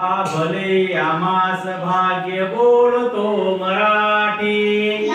भले आमास भाग्य बोलतो मराठी.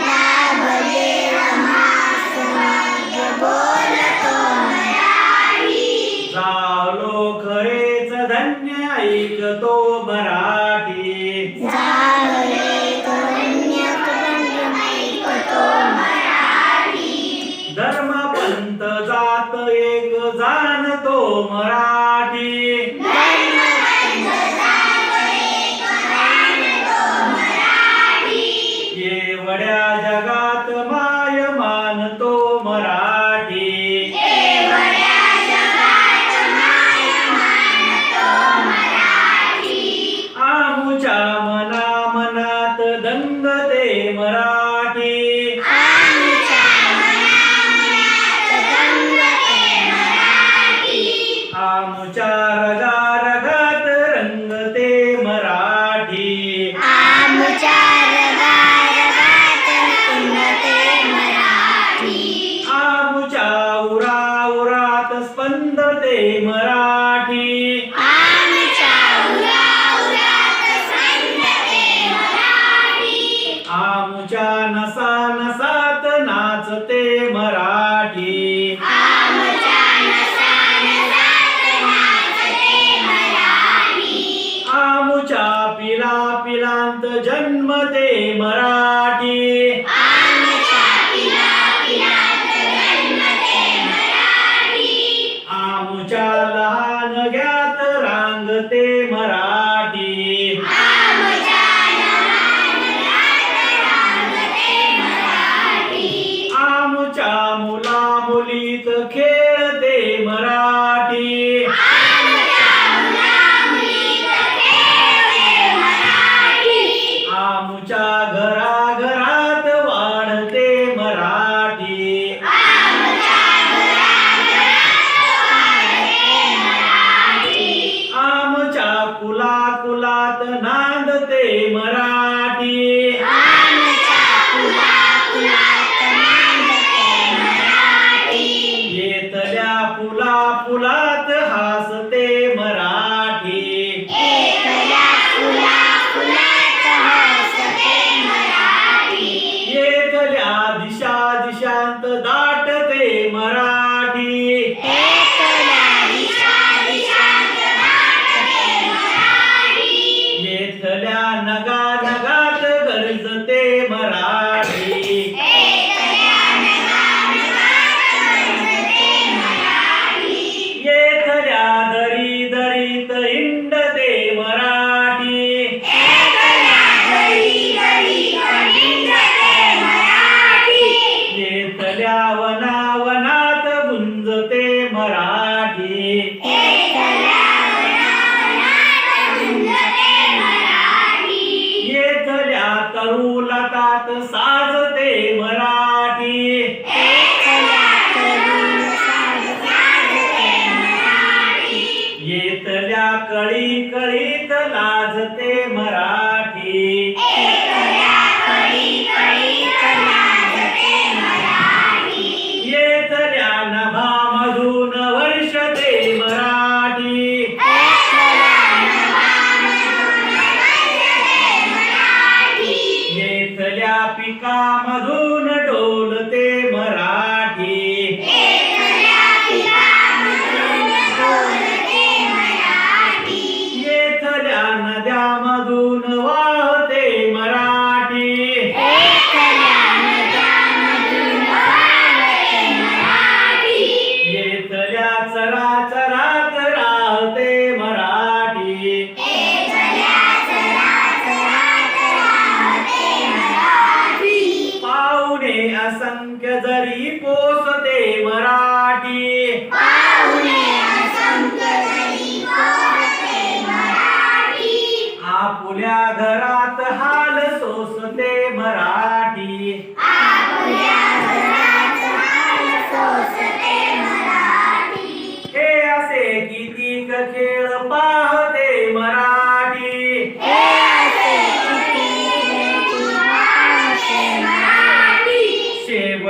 రామదు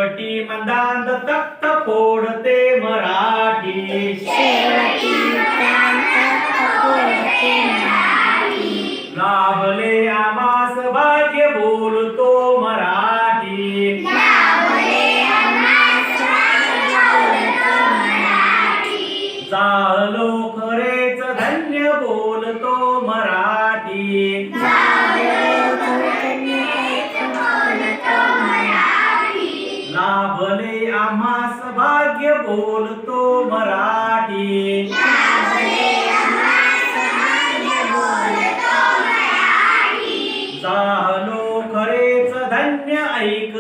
शेवटी मंदांत तख्त फोडते मराठी. लाभले आमास भाग्य बोलतो मराठी. चालो खरेच धन्य बोलतो लाभले आम्हास भाग्य बोलतो मराठी. झालो खरेच धन्य ऐक.